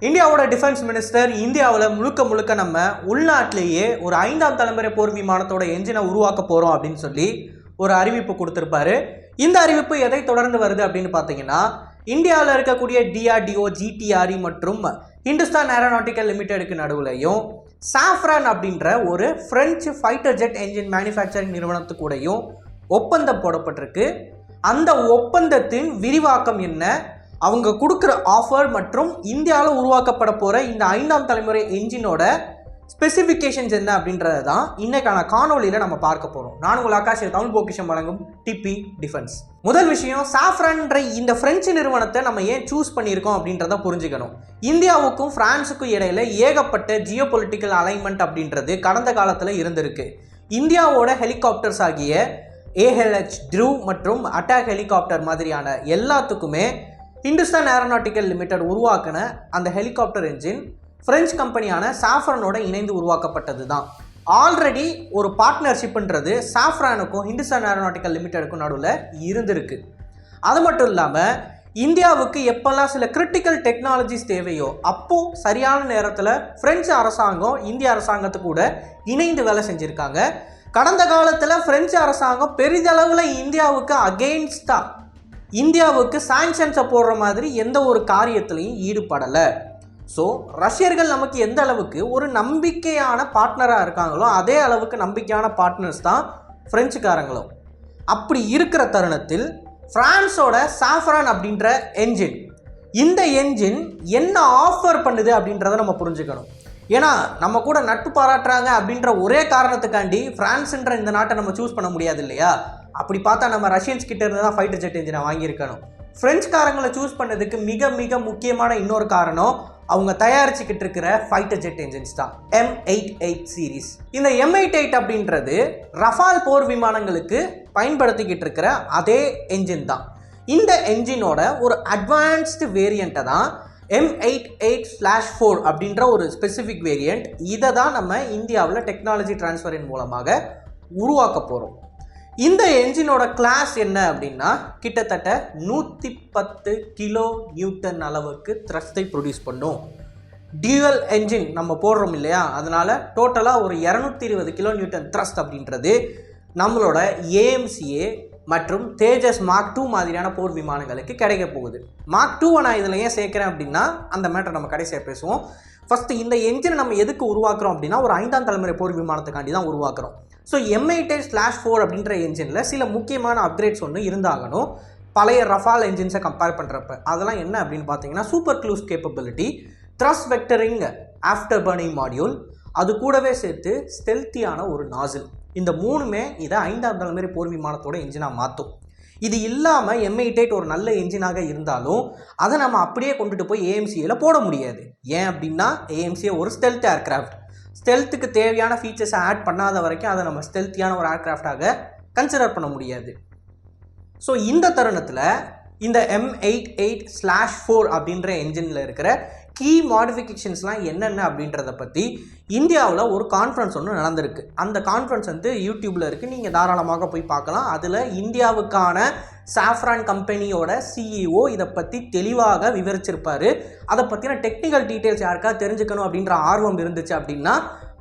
இந்தியாவோட defence minister இந்தியாவில் முழுக்க முழுக்க நம்ம உள்நாட்டிலேயே ஒரு ஐந்தாம் தலைமுறை போர் விமானத்தோட என்ஜினை உருவாக்க போகிறோம் அப்படின்னு சொல்லி ஒரு அறிவிப்பு கொடுத்துருப்பாரு. இந்த அறிவிப்பு எதை தொடர்ந்து வருது அப்படின்னு பார்த்தீங்கன்னா இந்தியாவில் இருக்கக்கூடிய டிஆர்டிஓ ஜிடிஆர்இ மற்றும் ஹிந்துஸ்தான் ஏரோநாட்டிக்கல் லிமிடெடுக்கு நடுவுலையும் சாஃப்ரான் அப்படின்ற ஒரு French fighter jet engine manufacturing நிறுவனத்துக்கூடையும் ஒப்பந்தம் போடப்பட்டிருக்கு. அந்த ஒப்பந்தத்தின் விரிவாக்கம் என்ன? அவங்க கொடுக்குற ஆஃபர் மற்றும் இந்தியாவில் உருவாக்கப்பட போகிற இந்த ஐந்தாம் தலைமுறை என்ஜினோட ஸ்பெசிஃபிகேஷன்ஸ் என்ன அப்படின்றது தான் இன்றைக்கான காணொலியில் நம்ம பார்க்க போகிறோம் நான் உங்கள் ஆகாஷ் தமிழ் பொக்கிஷம் வழங்கும் டிபி டிஃபென்ஸ் முதல் விஷயம் சாஃப்ரான்ற இந்த ஃப்ரெஞ்சு நிறுவனத்தை நம்ம ஏன் சூஸ் பண்ணியிருக்கோம் அப்படின்றத புரிஞ்சுக்கணும். இந்தியாவுக்கும் ஃப்ரான்ஸுக்கும் இடையில ஏகப்பட்ட ஜியோ பொலிட்டிக்கல் அலைன்மெண்ட் அப்படின்றது கடந்த காலத்தில் இருந்திருக்கு. இந்தியாவோட ஹெலிகாப்டர்ஸ் ஆகிய ஏஹெல்ஹெச் ட்ரூ மற்றும் அட்டாக் ஹெலிகாப்டர் மாதிரியான எல்லாத்துக்குமே ஹிந்துஸ்தான் ஏரோநாட்டிக்கல் லிமிடெட் உருவாக்கின அந்த ஹெலிகாப்டர் என்ஜின் ஃப்ரெஞ்ச் கம்பெனியான சாஃப்ரானோட இணைந்து உருவாக்கப்பட்டது தான் ஆல்ரெடி ஒரு பார்ட்னர்ஷிப்ன்றது சாஃப்ரானுக்கும் ஹிந்துஸ்தான் ஏரோநாட்டிக்கல் லிமிடெடுக்கும் நடுவில் இருந்திருக்கு. அது மட்டும் இல்லாமல் இந்தியாவுக்கு எப்போல்லாம் சில கிரிட்டிக்கல் டெக்னாலஜிஸ் தேவையோ அப்போ சரியான நேரத்தில் ஃப்ரெஞ்சு அரசாங்கம் இந்திய அரசாங்கத்து கூட இணைந்து வேலை செஞ்சுருக்காங்க. கடந்த காலத்தில் ஃப்ரெஞ்சு அரசாங்கம் பெரிதளவில் இந்தியாவுக்கு அகெயின்ஸ்டாக இந்தியாவுக்கு சாங்ஷன்ஸை போடுற மாதிரி எந்த ஒரு காரியத்திலையும் ஈடுபடலை. ஸோ ரஷ்யர்கள் நமக்கு எந்த அளவுக்கு ஒரு நம்பிக்கையான பார்ட்னராக இருக்காங்களோ அதே அளவுக்கு நம்பிக்கையான பார்ட்னர்ஸ் தான் ஃப்ரெஞ்சுக்காரங்களும் அப்படி இருக்கிற தருணத்தில் ஃப்ரான்ஸோட சாஃப்ரான் அப்படின்ற என்ஜின் இந்த என்ஜின் என்ன ஆஃபர் பண்ணுது அப்படின்றத நம்ம புரிஞ்சுக்கணும். ஏன்னா நம்ம கூட நட்பு பாராட்டுறாங்க அப்படின்ற ஒரே காரணத்துக்காண்டி ஃப்ரான்ஸுன்ற இந்த நாட்டை நம்ம சூஸ் பண்ண முடியாது இல்லையா? அப்படி பார்த்தா நம்ம ரஷ்யன்ஸ் கிட்ட இருந்து தான் ஃபைட்டர் ஜெட் இன்ஜினை வாங்கியிருக்கணும். பிரெஞ்சுக்காரங்களை சூஸ் பண்ணதுக்கு மிக மிக முக்கியமான இன்னொரு காரணம் அவங்க தயாரிச்சுக்கிட்டு இருக்கிற ஃபைட்டர் ஜெட் என்ஜின்ஸ் தான். எம் எயிட் எயிட் சீரீஸ் இந்த எம் எயிட் எயிட் அப்படின்றது ரஃபால் போர் விமானங்களுக்கு பயன்படுத்திக்கிட்டு இருக்கிற அதே என்ஜின் தான். இந்த என்ஜினோட ஒரு அட்வான்ஸ்டு வேரியண்ட்டை தான் M eight eight slash four அப்படின்ற ஒரு ஸ்பெசிஃபிக் வேரியண்ட் இதை தான் நம்ம இந்தியாவில் டெக்னாலஜி டிரான்ஸ்ஃபரின் மூலமாக உருவாக்க போகிறோம் இந்த என்ஜினோட கிளாஸ் என்ன அப்படின்னா கிட்டத்தட்ட நூற்றி பத்து கிலோ நியூட்டன் அளவுக்கு த்ரஸ்டை ப்ரொடியூஸ் பண்ணும். டியூவல் என்ஜின் நம்ம போடுறோம் இல்லையா? அதனால் டோட்டலாக ஒரு இரநூத்தி இருபது கிலோ நியூட்டன் த்ரஸ்ட் அப்படின்றது நம்மளோட ஏஎம்சிஏ மற்றும் தேஜஸ் மார்க் டூ மாதிரியான போர் விமானங்களுக்கு கிடைக்க போகுது. மார்க் டூவை நான் இதில் ஏன் சேர்க்குறேன் அப்படின்னா அந்த மேட்டர் நம்ம கடைசியாக பேசுவோம். ஃபஸ்ட்டு இந்த என்ஜினை நம்ம எதுக்கு உருவாக்குறோம் அப்படின்னா ஒரு ஐந்தாம் தலைமுறை போர் விமானத்துக்காண்டி தான் உருவாக்குறோம். ஸோ எம்ஐடே ஸ்லாஷ் ஃபோர் அப்படின்ற என்ஜினில் சில முக்கியமான அப்கிரேட்ஸ் ஒன்று இருந்தாகணும். பழைய ரஃபால் என்ஜின்ஸை கம்பேர் பண்ணுறப்ப அதெல்லாம் என்ன அப்படின்னு பார்த்தீங்கன்னா super cruise capability thrust vectoring afterburning module அது கூடவே சேர்த்து ஸ்டெல்த்தியான ஒரு நாசில் இந்த மூணுமே இதை ஐந்தாம் தலைமுறை போர் விமானத்தோட என்ஜினாக மாற்றும் இது இல்லாமல் எம்ஐடேட் ஒரு நல்ல என்ஜினாக இருந்தாலும் அதை நம்ம அப்படியே கொண்டுட்டு போய் ஏஎம்சியில் போட முடியாது. ஏன் அப்படின்னா ஏஎம்சியை ஒரு ஸ்டெல்த் ஏர்க்ராஃப்ட் ஸ்டெல்த்துக்கு தேவையான ஃபீச்சர்ஸை ஆட் பண்ணாத வரைக்கும் அதை நம்ம ஸ்டெல்த்தியான ஒரு ஏர்க்ராஃப்டாக கன்சிடர் பண்ண முடியாது. ஸோ இந்த தருணத்தில் இந்த M eight eight slash four அப்படின்ற என்ஜினில் இருக்கிற கீ மாடிஃபிகேஷன்ஸ்லாம் என்னென்ன அப்படின்றத பற்றி இந்தியாவில் ஒரு கான்ஃபரன்ஸ் ஒன்று நடந்திருக்கு. அந்த கான்ஃபரன்ஸ் வந்து யூடியூப்பில் இருக்குது நீங்கள் தாராளமாக போய் பார்க்கலாம். அதில் இந்தியாவுக்கான சாஃப்ரான் கம்பெனியோட சிஇஓ இதை பற்றி தெளிவாக விவரிச்சிருப்பார். அதை பற்றின டெக்னிக்கல் டீட்டெயில்ஸ் யாருக்கா தெரிஞ்சுக்கணும் அப்படின்ற ஆர்வம் இருந்துச்சு அப்படின்னா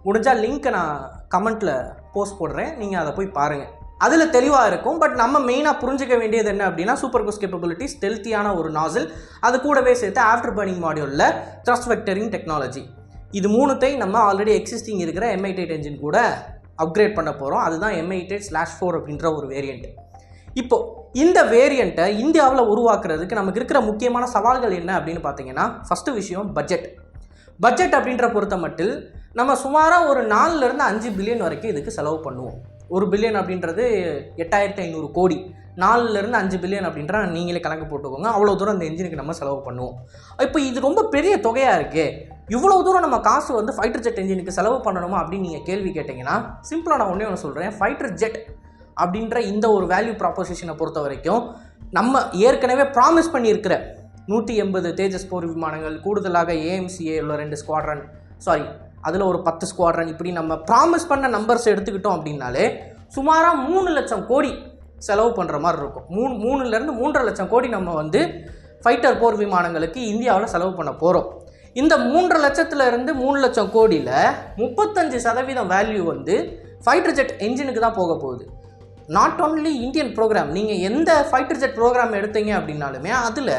முடிஞ்சால் லிங்க்கை நான் கமெண்ட்டில் போஸ்ட் போடுறேன். நீங்கள் அதை போய் பாருங்கள் அதில் தெளிவாக இருக்கும். பட் நம்ம மெயினாக புரிஞ்சிக்க வேண்டியது என்ன அப்படின்னா சூப்பர் குஸ் கேப்பபிலிட்டி ஸ்டெல்த்தியான ஒரு நாசில் அது கூடவே சேர்த்து ஆஃப்டர் பர்னிங் மாடியூலில் த்ரஸ்ட் வெக்டரிங் டெக்னாலஜி இது மூணுத்தையும் நம்ம ஆல்ரெடி எக்ஸிஸ்டிங் இருக்கிற எம்ஐடேட் என்ஜின் கூட அப்கிரேட் பண்ண போகிறோம் அதுதான் எம்ஐடேட் ஸ்லாஷ் ஃபோர் அப்படின்ற ஒரு வேரியண்ட் இப்போது இந்த வேரியண்ட்டை இந்தியாவில் உருவாக்குறதுக்கு நமக்கு இருக்கிற முக்கியமான சவால்கள் என்ன அப்படின்னு பார்த்தீங்கன்னா ஃபஸ்ட்டு விஷயம் பட்ஜெட் பட்ஜெட் அப்படின்ற பொறுத்த மட்டில் நம்ம சுமாராக ஒரு நாலுலேருந்து அஞ்சு பில்லியன் வரைக்கும் இதுக்கு செலவு பண்ணுவோம். ஒரு பில்லியன் அப்படின்றது எட்டாயிரத்தி ஐநூறு கோடி. நாலுலேருந்து அஞ்சு பில்லியன் அப்படின்ற நீங்களே கணக்கு போட்டுக்கோங்க. அவ்வளோ தூரம் அந்த இன்ஜினுக்கு நம்ம செலவு பண்ணுவோம். இப்போ இது ரொம்ப பெரிய தொகையாக இருக்கே இவ்வளோ தூரம் நம்ம காசு வந்து ஃபைட்டர் ஜெட் இன்ஜினுக்கு செலவு பண்ணணுமா அப்படின்னு நீங்கள் கேள்வி கேட்டிங்கன்னா சிம்பிளாக நான் ஒன்றே ஒன்று சொல்கிறேன் ஃபைட்டர் ஜெட் அப்படின்ற இந்த ஒரு வேல்யூ ப்ராப்போசிஷனை பொறுத்த வரைக்கும் நம்ம ஏற்கனவே ப்ராமிஸ் பண்ணியிருக்கிற நூற்றி எண்பது தேஜஸ் போர் விமானங்கள் கூடுதலாக ஏஎம்சிஏ உள்ள ரெண்டு ஸ்குவாட்ரன் சாரி அதில் ஒரு பத்து ஸ்குவாட்ரன் இப்படி நம்ம ப்ராமிஸ் பண்ண நம்பர்ஸ் எடுத்துக்கிட்டோம் அப்படின்னாலே சுமாராக மூணு லட்சம் கோடி செலவு பண்ணுற மாதிரி இருக்கும். மூணு மூணுலேருந்து மூன்றரை லட்சம் கோடி நம்ம வந்து ஃபைட்டர் போர் விமானங்களுக்கு இந்தியாவில் செலவு பண்ண போகிறோம் இந்த மூன்றரை லட்சத்துலேருந்து மூணு லட்சம் கோடியில் முப்பத்தஞ்சு சதவீதம் வேல்யூ வந்து ஃபைட்டர் ஜெட் என்ஜினுக்கு தான் போக போகுது. நாட் ஓன்லி இந்தியன் ப்ரோக்ராம் நீங்கள் எந்த ஃபைட்டர் ஜெட் ப்ரோக்ராம் எடுத்தீங்க அப்படின்னாலுமே அதில்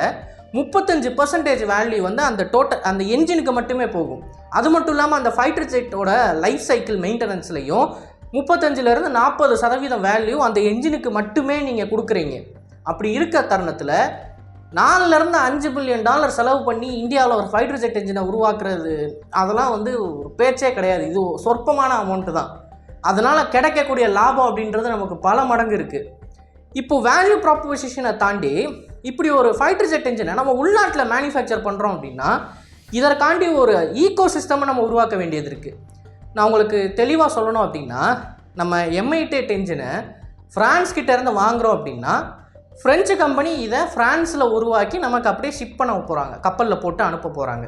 முப்பத்தஞ்சு பர்சன்டேஜ் வேல்யூ வந்து அந்த டோட்டல் அந்த என்ஜினுக்கு மட்டுமே போகும். அது மட்டும் இல்லாமல் அந்த ஃபைட்டர் ஜெட்டோட லைஃப் சைக்கிள் மெயின்டெனன்ஸ்லையும் முப்பத்தஞ்சிலேருந்து நாற்பது சதவீதம் வேல்யூ அந்த என்ஜினுக்கு மட்டுமே நீங்கள் கொடுக்குறீங்க. அப்படி இருக்க தருணத்தில் நாலுலேருந்து அஞ்சு பில்லியன் டாலர் செலவு பண்ணி இந்தியாவில் ஒரு ஃபைட்டர் ஜெட் என்ஜினை உருவாக்குறது அதெல்லாம் வந்து ஒரு பேச்சே கிடையாது. இது சொற்பமான அமௌண்ட்டு தான். அதனால் கிடைக்கக்கூடிய லாபம் அப்படின்றது நமக்கு பல மடங்கு இருக்குது இப்போ வேல்யூ ப்ராப்போசிஷனை தாண்டி இப்படி ஒரு ஃபைட்டர் ஜெட் என்ஜினை நம்ம உள்நாட்டில் மேனுஃபேக்சர் பண்ணுறோம் அப்படின்னா இதற்காண்டி ஒரு ஈகோ சிஸ்டமை நம்ம உருவாக்க வேண்டியது இருக்குது நான் உங்களுக்கு தெளிவாக சொல்லணும் அப்படின்னா நம்ம எம்ஐ இன்ஜினை என்ஜினை ஃப்ரான்ஸ் கிட்டேருந்து இருந்து அப்படின்னா ஃப்ரெஞ்சு கம்பெனி இதை ஃப்ரான்ஸில் உருவாக்கி நமக்கு அப்படியே ஷிப் பண்ண போகிறாங்க கப்பலில் போட்டு அனுப்ப போகிறாங்க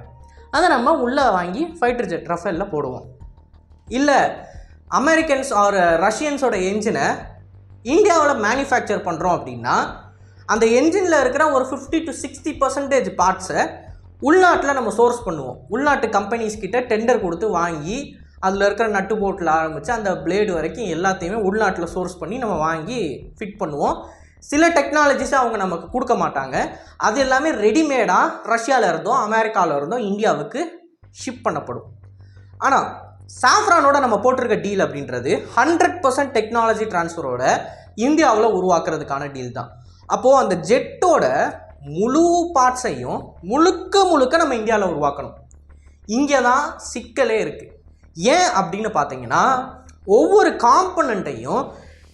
அதை நம்ம உள்ளே வாங்கி ஃபைட்டர் ஜெட் ரஃபேலில் போடுவோம். இல்லை அமெரிக்கன்ஸ் ஆர் ரஷ்யன்ஸோட என்ஜினை இந்தியாவில் மேனுஃபேக்சர் பண்ணுறோம் அப்படின்னா அந்த என்ஜினில் இருக்கிற ஒரு ஃபிஃப்டி டு சிக்ஸ்டி பர்சன்டேஜ் பார்ட்ஸை உள்நாட்டில் நம்ம சோர்ஸ் பண்ணுவோம். உள்நாட்டு கம்பெனிஸ் கிட்ட டெண்டர் கொடுத்து வாங்கி அதில் இருக்கிற நட்டு போட்டில் ஆரம்பித்து அந்த பிளேடு வரைக்கும் எல்லாத்தையுமே உள்நாட்டில் சோர்ஸ் பண்ணி நம்ம வாங்கி ஃபிட் பண்ணுவோம். சில டெக்னாலஜிஸை அவங்க நமக்கு கொடுக்க மாட்டாங்க. அது எல்லாமே ரெடிமேடாக ரஷ்யாவில் இருந்தோ அமெரிக்காவில் இருந்தோ இந்தியாவுக்கு ஷிப் பண்ணப்படும். ஆனால் சாஃப்ரானோட நம்ம போட்டிருக்க டீல் அப்படின்றது ஹண்ட்ரட் பர்சன்ட் டெக்னாலஜி டிரான்ஸ்ஃபரோட இந்தியாவில் உருவாக்குறதுக்கான டீல் தான். அப்போது அந்த ஜெட்டோட முழு பார்ட்ஸையும் முழுக்க முழுக்க நம்ம இந்தியாவில் உருவாக்கணும். இங்கே தான் சிக்கலே இருக்குது ஏன் அப்படின்னு பார்த்தீங்கன்னா ஒவ்வொரு காம்பனண்ட்டையும்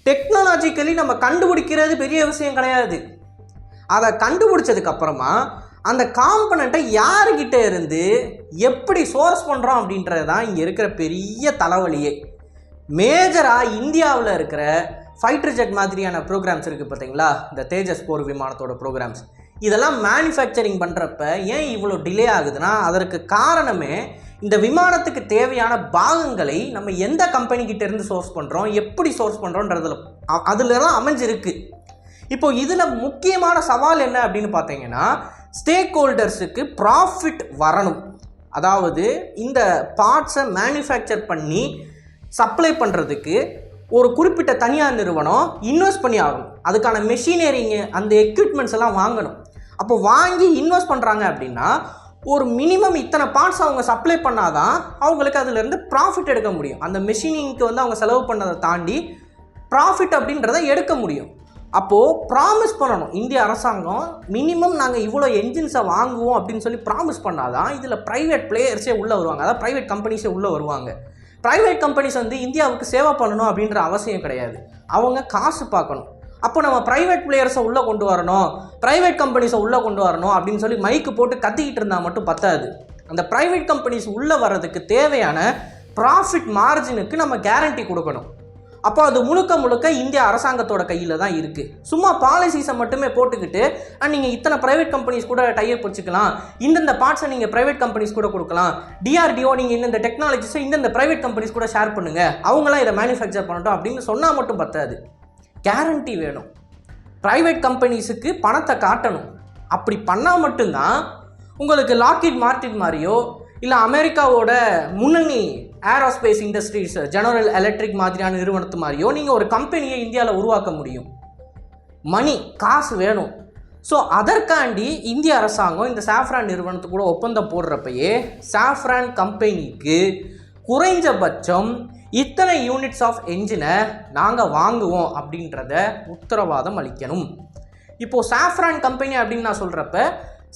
டெக்னாலஜிக்கலி நம்ம கண்டுபிடிக்கிறது பெரிய விஷயம் கிடையாது. அதை கண்டுபிடிச்சதுக்கப்புறமா அந்த காம்பனண்ட்டை யாருக்கிட்ட இருந்து எப்படி சோர்ஸ் பண்ணுறோம் அப்படின்றது தான் இங்கே இருக்கிற பெரிய தலைவலியே. மேஜராக இந்தியாவில் இருக்கிற ஃபைட்டர் ஜெட் மாதிரியான ப்ரோக்ராம்ஸ் இருக்குது பார்த்தீங்களா? இந்த தேஜஸ் போர் விமானத்தோட ப்ரோக்ராம்ஸ் இதெல்லாம் மேனுஃபேக்சரிங் பண்ணுறப்ப ஏன் இவ்வளோ டிலே ஆகுதுன்னா அதற்கு காரணமே இந்த விமானத்துக்கு தேவையான பாகங்களை நம்ம எந்த கம்பெனிக்கிட்ட இருந்து சோர்ஸ் பண்ணுறோம் எப்படி சோர்ஸ் பண்ணுறோன்றதில் அதில் தான் அமைஞ்சிருக்கு. இப்போ இதில் முக்கியமான சவால் என்ன அப்படின்னு பார்த்தீங்கன்னா ஸ்டேக் ஹோல்டர்ஸுக்கு ப்ராஃபிட் வரணும். அதாவது இந்த பார்ட்ஸை மேனுஃபேக்சர் பண்ணி சப்ளை பண்ணுறதுக்கு ஒரு குறிப்பிட்ட தனியார் நிறுவனம் இன்வெஸ்ட் பண்ணி ஆகணும். அதுக்கான மெஷினரிங்கு அந்த எக்யூப்மெண்ட்ஸ் எல்லாம் வாங்கணும். அப்போ வாங்கி இன்வெஸ்ட் பண்ணுறாங்க அப்படின்னா ஒரு மினிமம் இத்தனை பார்ட்ஸ் அவங்க சப்ளை பண்ணாதான் அவங்களுக்கு அதுலேருந்து ப்ராஃபிட் எடுக்க முடியும். அந்த மெஷினிங்க்கு வந்து அவங்க செலவு பண்ணதை தாண்டி ப்ராஃபிட் அப்படின்றத எடுக்க முடியும். அப்போது ப்ராமிஸ் பண்ணணும். இந்திய அரசாங்கம் மினிமம் நாங்கள் இவ்வளோ என்ஜின்ஸை வாங்குவோம் அப்படின்னு சொல்லி ப்ராமிஸ் பண்ணாதான் இதில் ப்ரைவேட் பிளேயர்ஸே உள்ளே வருவாங்க. அதாவது ப்ரைவேட் கம்பெனிஸே உள்ளே வருவாங்க. ப்ரைவேட் கம்பெனிஸ் வந்து இந்தியாவுக்கு சேவை பண்ணணும் அப்படின்ற அவசியம் கிடையாது. அவங்க காசு பார்க்கணும். அப்போ நம்ம ப்ரைவேட் பிளேயர்ஸை உள்ளே கொண்டு வரணும். ப்ரைவேட் கம்பெனிஸை உள்ளே கொண்டு வரணும் அப்படின்னு சொல்லி மைக்கு போட்டு கத்திக்கிட்டு இருந்தால் மட்டும் பத்தாது. அந்த ப்ரைவேட் கம்பெனிஸ் உள்ளே வர்றதுக்கு தேவையான ப்ராஃபிட் மார்ஜினுக்கு நம்ம கேரண்டி கொடுக்கணும். அப்போ அது முழுக்க முழுக்க இந்திய அரசாங்கத்தோட கையில் தான் இருக்குது சும்மா பாலிசிஸை மட்டுமே போட்டுக்கிட்டு நீங்கள் இத்தனை ப்ரைவேட் கம்பெனிஸ் கூட டைப் வச்சுக்கலாம். இந்தந்த பார்ட்ஸை நீங்கள் ப்ரைவேட் கம்பெனிஸ் கூட கொடுக்கலாம். டிஆர்டிஓ நீங்கள் இந்தந்த டெக்னாலஜிஸை இந்தந்த ப்ரைவேட் கம்பெனிஸ் கூட ஷேர் பண்ணுங்கள் அவங்களாம் இதை மேனுஃபேக்சர் பண்ணட்டும் அப்படின்னு சொன்னால் மட்டும் பத்தாது. கேரண்டி வேணும். ப்ரைவேட் கம்பெனிஸுக்கு பணத்தை காட்டணும். அப்படி பண்ணால் மட்டும்தான் உங்களுக்கு லாக்கிட் மார்டின் மாதிரியோ இல்லை அமெரிக்காவோட முன்னணி ஏரோஸ்பேஸ் இண்டஸ்ட்ரீஸ் ஜெனரல் எலக்ட்ரிக் மாதிரியான நிறுவனத்து மாதிரியோ நீங்கள் ஒரு கம்பெனியை இந்தியாவில் உருவாக்க முடியும். மணி காசு வேணும். ஸோ அதற்காண்டி இந்திய அரசாங்கம் இந்த சாஃப்ரான் நிறுவனத்து கூட ஒப்பந்தம் போடுறப்பயே சாஃப்ரான் கம்பெனிக்கு குறைஞ்சபட்சம் இத்தனை யூனிட்ஸ் ஆஃப் என்ஜினை நாங்கள் வாங்குவோம் அப்படின்றத உத்தரவாதம் அளிக்கணும். இப்போது சாஃப்ரான் கம்பெனி அப்படின்னு நான் சொல்கிறப்ப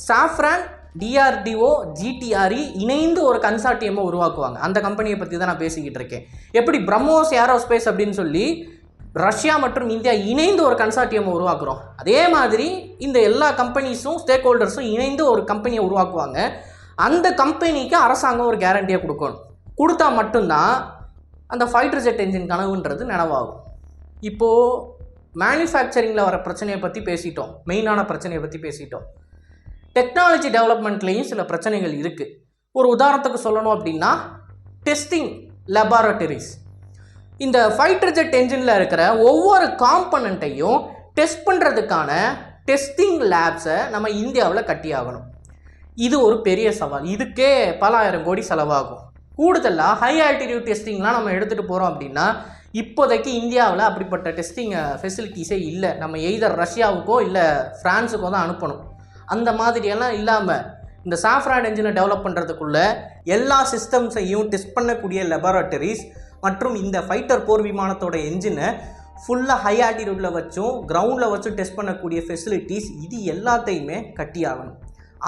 சாஃப்ரான் டிஆர்டிஓ ஜிடிஆர்இ இணைந்து ஒரு கன்சார்டியமாக உருவாக்குவாங்க. அந்த கம்பெனியை பற்றி தான் நான் பேசிக்கிட்டு இருக்கேன். எப்படி பிரம்மோஸ் ஏரோஸ்பேஸ் அப்படின்னு சொல்லி ரஷ்யா மற்றும் இந்தியா இணைந்து ஒரு கன்சார்டியம் உருவாக்குறோம். அதே மாதிரி இந்த எல்லா கம்பெனிஸும் ஸ்டேக் ஹோல்டர்ஸும் இணைந்து ஒரு கம்பெனியை உருவாக்குவாங்க. அந்த கம்பெனிக்கு அரசாங்கம் ஒரு கேரண்டியை கொடுக்கணும். கொடுத்தா மட்டும்தான் அந்த ஃபைட்டர் ஜெட் என்ஜின் கனவுன்றது நினைவாகும். இப்போது மேனுஃபேக்சரிங்கில் வர பிரச்சனையை பற்றி பேசிட்டோம். மெயினான பிரச்சனையை பற்றி பேசிட்டோம். டெக்னாலஜி டெவலப்மெண்ட்லேயும் சில பிரச்சனைகள் இருக்குது ஒரு உதாரணத்துக்கு சொல்லணும் அப்படின்னா டெஸ்டிங் லெபார்டரிஸ் இந்த ஃபைட்டர் ஜெட் என்ஜினில் இருக்கிற ஒவ்வொரு காம்பனண்ட்டையும் டெஸ்ட் பண்ணுறதுக்கான டெஸ்டிங் லேப்ஸை நம்ம இந்தியாவில் கட்டியாகணும். இது ஒரு பெரிய சவால். இதுக்கே பல ஆயிரம் கோடி செலவாகும். கூடுதலாக ஹை ஆல்டிடியூட் டெஸ்டிங்லாம் நம்ம எடுத்துகிட்டு போகிறோம் அப்படின்னா இப்போதைக்கு இந்தியாவில் அப்படிப்பட்ட டெஸ்டிங் ஃபெசிலிட்டிஸே இல்லை. நம்ம எய்தர் ரஷ்யாவுக்கோ இல்லை ஃப்ரான்ஸுக்கோ தான் அனுப்பணும். அந்த மாதிரியெல்லாம் இல்லாமல் இந்த சாஃப்ராய்டு என்ஜினை டெவலப் பண்ணுறதுக்குள்ளே எல்லா சிஸ்டம்ஸையும் டெஸ்ட் பண்ணக்கூடிய லெபார்ட்டரிஸ் மற்றும் இந்த ஃபைட்டர் போர் விமானத்தோட என்ஜினை ஃபுல்லாக ஹை ஆட்டிடியூடில் வச்சும் கிரவுண்டில் வச்சும் டெஸ்ட் பண்ணக்கூடிய ஃபெசிலிட்டிஸ் இது எல்லாத்தையுமே கட்டியாகணும்.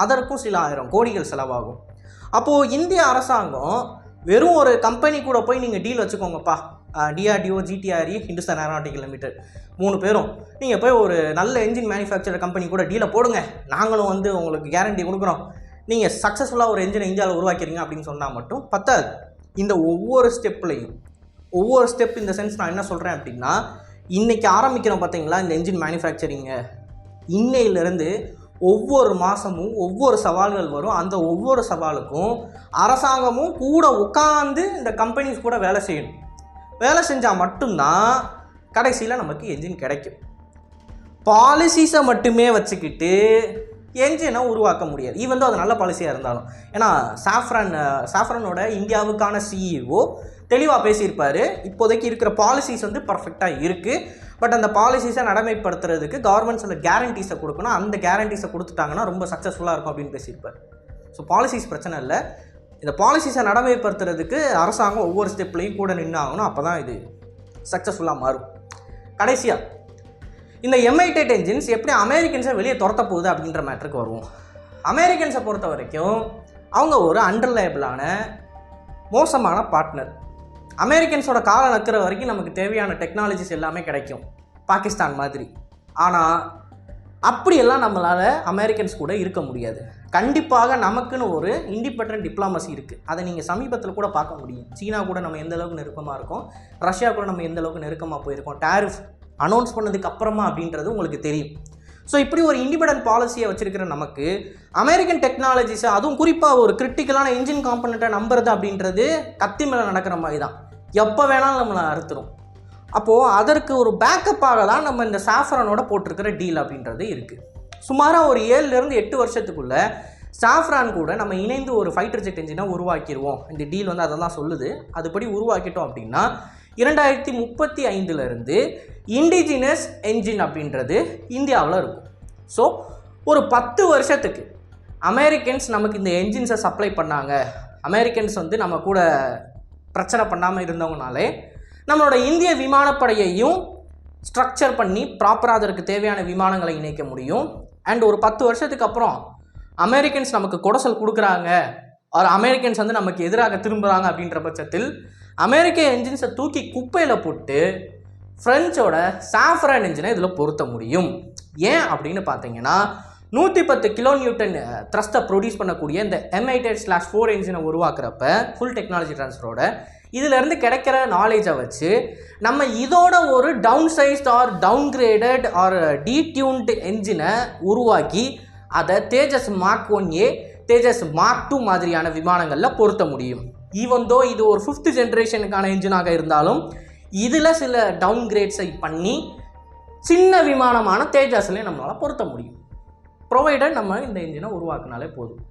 அதற்கும் சில ஆயிரம் கோடிகள் செலவாகும். அப்போது இந்திய அரசாங்கம் வெறும் ஒரு கம்பெனி கூட போய் நீங்கள் deal வச்சுக்கோங்கப்பா. DRDO GTRE Hindustan aeronautical limited மூணு பேரும். நீங்கள் போய் ஒரு நல்ல என்ஜின் மேனுஃபேக்சர் கம்பெனி கூட டீலை போடுங்க. நாங்களும் வந்து உங்களுக்கு கேரண்டி கொடுக்குறோம். நீங்கள் சக்ஸஸ்ஃபுல்லாக ஒரு என்ஜினை இந்தியாவில் உருவாக்கிறீங்க அப்படின்னு சொன்னால் மட்டும் பத்தாது. இந்த ஒவ்வொரு ஸ்டெப்லையும் ஒவ்வொரு ஸ்டெப் இந்த சென்ஸ் நான் என்ன சொல்கிறேன் அப்படின்னா இன்றைக்கி ஆரம்பிக்கிறோம் பார்த்தீங்களா இந்த என்ஜின் மேனுஃபேக்சரிங்க இன்னையிலேருந்து ஒவ்வொரு மாதமும் ஒவ்வொரு சவால்கள் வரும். அந்த ஒவ்வொரு சவாலுக்கும் அரசாங்கமும் கூட உட்காந்து இந்த கம்பெனிஸ் கூட வேலை செய்யணும். வேலை செஞ்சால் மட்டும்தான் கடைசியில் நமக்கு என்ஜின் கிடைக்கும். பாலிசிஸை மட்டுமே வச்சுக்கிட்டு என்ஜினை உருவாக்க முடியாது. ஈவன் அது நல்ல பாலிசியாக இருந்தாலும். ஏன்னா சாஃப்ரான் சாஃப்ரானோட இந்தியாவுக்கான சிஇஓ தெளிவாக பேசியிருப்பார். இப்போதைக்கு இருக்கிற பாலிசிஸ் வந்து பர்ஃபெக்டாக இருக்குது பட் அந்த பாலிசிஸை நடைமைப்படுத்துறதுக்கு கவர்மெண்ட் சில கேரண்டிஸை கொடுக்கணும். அந்த கேரண்டிஸை கொடுத்துட்டாங்கன்னா ரொம்ப சக்ஸஸ்ஃபுல்லாக இருக்கும் அப்படின்னு பேசியிருப்பார். ஸோ பாலிசிஸ் பிரச்சனை இல்லை. இந்த பாலிசிஸை நடைமுறைப்படுத்துறதுக்கு அரசாங்கம் ஒவ்வொரு ஸ்டெப்லையும் கூட நின்னாகணும் அப்போ தான் இது சக்ஸஸ்ஃபுல்லாக மாறும். கடைசியாக இந்த எம்ஐடெட் என்ஜின்ஸ் எப்படி அமெரிக்கன்ஸை வெளியே துரத்த போகுது அப்படின்ற மேட்ருக்கு வருவோம். அமெரிக்கன்ஸை பொறுத்த வரைக்கும் அவங்க ஒரு அண்டர்லேபிளான மோசமான பார்ட்னர் அமெரிக்கன்ஸோட காலம் நக்கிற வரைக்கும் நமக்கு தேவையான டெக்னாலஜிஸ் எல்லாமே கிடைக்கும். பாகிஸ்தான் மாதிரி. ஆனால் அப்படியெல்லாம் நம்மளால் அமெரிக்கன்ஸ் கூட இருக்க முடியாது. கண்டிப்பாக நமக்குன்னு ஒரு இண்டிபெண்ட் டிப்ளமசி இருக்குது அதை நீங்கள் சமீபத்தில் கூட பார்க்க முடியும். சீனா கூட நம்ம எந்த அளவுக்கு நெருக்கமாக இருக்கோம்? ரஷ்யா கூட நம்ம எந்த அளவுக்கு நெருக்கமாக போயிருக்கோம்? டேரிஃப் அனௌன்ஸ் பண்ணதுக்கு அப்புறமா அப்படின்றது உங்களுக்கு தெரியும். ஸோ இப்படி ஒரு இண்டிபெண்ட் பாலிசியை வச்சுருக்கிற நமக்கு அமெரிக்கன் டெக்னாலஜிஸை அதுவும் குறிப்பாக ஒரு கிரிட்டிக்கலான இன்ஜின் காம்பனண்ட்டை நம்புறது அப்படின்றது கத்தி மேலே நடக்கிற மாதிரி தான் எப்போ வேணாலும் நம்மளை அறுத்துரும். அப்போது அதற்கு ஒரு பேக்கப்பாக தான் நம்ம இந்த சாஃப்ரானோட போட்டிருக்கிற டீல் அப்படின்றது இருக்குது சுமாராக ஒரு ஏழுலேருந்து எட்டு வருஷத்துக்குள்ளே சாஃப்ரான் கூட நம்ம இணைந்து ஒரு ஃபைட்டர் ஜெட் என்ஜினை உருவாக்கிடுவோம் இந்த டீல் வந்து அதை தான் சொல்லுது. அதுபடி உருவாக்கிட்டோம் அப்படின்னா இரண்டாயிரத்தி முப்பத்தி ஐந்துலேருந்து இண்டிஜினஸ் என்ஜின் அப்படின்றது இந்தியாவில் இருக்கும். ஸோ ஒரு பத்து வருஷத்துக்கு அமெரிக்கன்ஸ் நமக்கு இந்த என்ஜின்ஸை சப்ளை பண்ணாங்க. அமெரிக்கன்ஸ் வந்து நம்ம கூட பிரச்சனை பண்ணாமல் இருந்தவங்கனாலே நம்மளோட இந்திய விமானப்படையையும் ஸ்ட்ரக்சர் பண்ணி ப்ராப்பராக அதற்கு தேவையான விமானங்களை இணைக்க முடியும். அண்ட் ஒரு பத்து வருஷத்துக்கு அப்புறம் அமெரிக்கன்ஸ் நமக்கு கொடசல் கொடுக்குறாங்க. ஒரு அமெரிக்கன்ஸ் வந்து நமக்கு எதிராக திரும்புகிறாங்க அப்படின்ற பட்சத்தில் அமெரிக்க என்ஜின்ஸை தூக்கி குப்பையில் போட்டு ஃப்ரெஞ்சோட சாஃப்ரான் என்ஜினை இதில் பொருத்த முடியும். ஏன் அப்படின்னு பார்த்தீங்கன்னா நூற்றி பத்து கிலோ நியூட்டன் த்ரஸ்ட்டை ப்ரொடியூஸ் பண்ணக்கூடிய இந்த எம்ஐடெட் ஸ்லாஷ் ஃபோர் என்ஜினை உருவாக்குறப்ப ஃபுல் டெக்னாலஜி ட்ரான்ஸ்ஃபரோட இதிலேருந்து கிடைக்கிற நாலேஜை வச்சு நம்ம இதோட ஒரு down sized or downgraded or detuned என்ஜினை உருவாக்கி அதை Tejas mark one A Tejas mark two மாதிரியான விமானங்களில் பொருத்த முடியும். ஈவன் தோ இது ஒரு ஃபிஃப்த் ஜென்ரேஷனுக்கான இன்ஜினாக இருந்தாலும் இதில் சில டவுன் கிரேட்ஸை பண்ணி சின்ன விமானமான தேஜஸ்லேயே நம்மளால் பொருத்த முடியும். ப்ரொவைடட் நம்ம இந்த என்ஜினை உருவாக்குனாலே போதும்.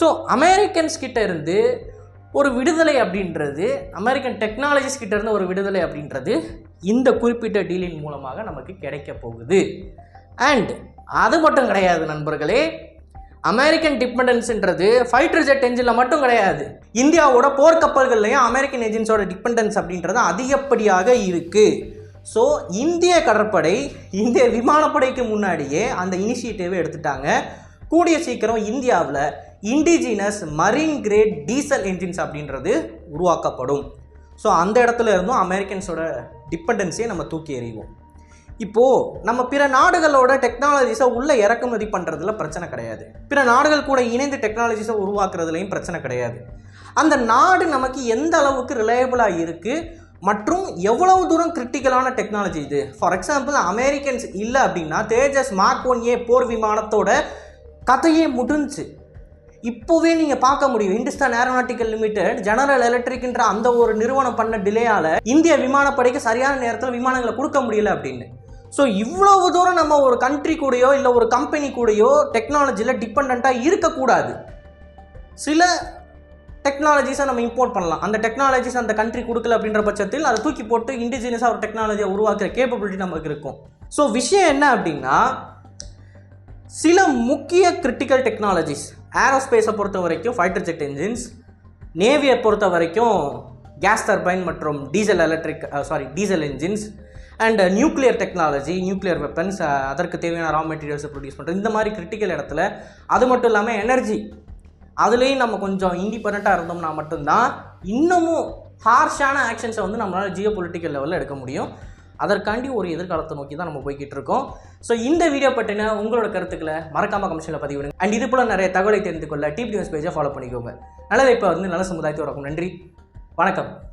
ஸோ அமெரிக்கன்ஸ் கிட்ட இருந்து ஒரு விடுதலை அப்படின்றது அமெரிக்கன் டெக்னாலஜிஸ் கிட்டேருந்து ஒரு விடுதலை அப்படின்றது இந்த குறிப்பிட்ட டீலின் மூலமாக நமக்கு கிடைக்க போகுது. அண்ட் அது மட்டும் கிடையாது நண்பர்களே அமெரிக்கன் டிபெண்டன்ஸ்ன்றது ஃபைட்டர் ஜெட் என்ஜினில் மட்டும் கிடையாது. இந்தியாவோட போர்க்கப்பல்கள்லையும் அமெரிக்கன் என்ஜின்ஸோட டிபெண்டன்ஸ் அப்படின்றது அதிகப்படியாக இருக்குது ஸோ இந்திய கடற்படை இந்திய விமானப்படைக்கு முன்னாடியே அந்த இனிஷியேட்டிவை எடுத்துட்டாங்க. கூடிய சீக்கிரம் இந்தியாவில் indigenous marine grade diesel engines அப்படின்றது உருவாக்கப்படும். ஸோ அந்த இடத்துல இருந்தும் அமெரிக்கன்ஸோட டிபெண்டன்ஸையே நம்ம தூக்கி எறிவோம். இப்போது நம்ம பிற நாடுகளோட டெக்னாலஜிஸை உள்ளே இறக்குமதி பண்ணுறதுல பிரச்சனை கிடையாது. பிற நாடுகள் கூட இணைந்து டெக்னாலஜிஸை உருவாக்குறதுலையும் பிரச்சனை கிடையாது. அந்த நாடு நமக்கு எந்த அளவுக்கு ரிலையபிளாக இருக்குது மற்றும் எவ்வளவு தூரம் கிரிட்டிக்கலான டெக்னாலஜி இது? ஃபார் எக்ஸாம்பிள் அமெரிக்கன்ஸ் இல்லை அப்படின்னா தேஜஸ் மார்க் ஒன் ஏ போர் விமானத்தோட கதையே முடிஞ்சு இப்போவே நீங்கள் பார்க்க முடியும். இந்துஸ்தான் ஏரோநாட்டிக்கல் லிமிடெட் ஜெனரல் எலக்ட்ரிக்ன்ற அந்த ஒரு நிறுவனம் பண்ண டிலேயால் இந்திய விமானப்படைக்கு சரியான நேரத்தில் விமானங்களை கொடுக்க முடியல அப்படின்னு. ஸோ இவ்வளவு தூரம் நம்ம ஒரு கண்ட்ரி கூடயோ இல்லை ஒரு கம்பெனி கூடயோ டெக்னாலஜியில் டிபெண்ட்டாக இருக்கக்கூடாது. சில டெக்னாலஜிஸை நம்ம இம்போர்ட் பண்ணலாம். அந்த டெக்னாலஜிஸ் அந்த கண்ட்ரி கொடுக்கல அப்படின்ற பட்சத்தில் அதை தூக்கி போட்டு இண்டிஜினியஸாக ஒரு டெக்னாலஜியை உருவாக்குற கேப்பபிலிட்டி நமக்கு இருக்கும். ஸோ விஷயம் என்ன அப்படின்னா சில முக்கிய கிரிட்டிக்கல் டெக்னாலஜிஸ் ஏரோஸ்பேஸை பொறுத்த வரைக்கும் ஃபைட்டர் ஜெட் என்ஜின்ஸ் நேவியை பொறுத்த வரைக்கும் கேஸ் டர்பைன் மற்றும் diesel electric sorry diesel engines and nuclear technology nuclear weapons அதற்கு தேவையான ரா மெட்டீரியல்ஸை ப்ரொடியூஸ் பண்ணுறது இந்த மாதிரி கிரிட்டிக்கல் இடத்துல அது மட்டும் இல்லாமல் எனர்ஜி அதுலேயும் நம்ம கொஞ்சம் இண்டிபெண்ட்டாக இருந்தோம்னா மட்டும்தான் இன்னமும் ஹார்ஷான ஆக்ஷன்ஸை வந்து நம்மளால் ஜியோ பொலிட்டிக்கல் லெவலில் எடுக்க முடியும். அதற்காண்டி ஒரு எதிர்காலத்தை நோக்கி தான் நம்ம போய்கிட்டு இருக்கோம். ஸோ இந்த வீடியோ பற்றின உங்களோட கருத்துக்களை மறக்காம கமிஷனில் பதிவிடுங்க அண்ட் இது போல் நிறைய தகவலை தெரிந்து கொள்ள டிபி நியூஸ் பேஜை ஃபாலோ பண்ணிக்கோங்க. நல்லதை இப்போ வந்து நல்ல சமுதாயத்தை உறக்கும் நன்றி. வணக்கம்.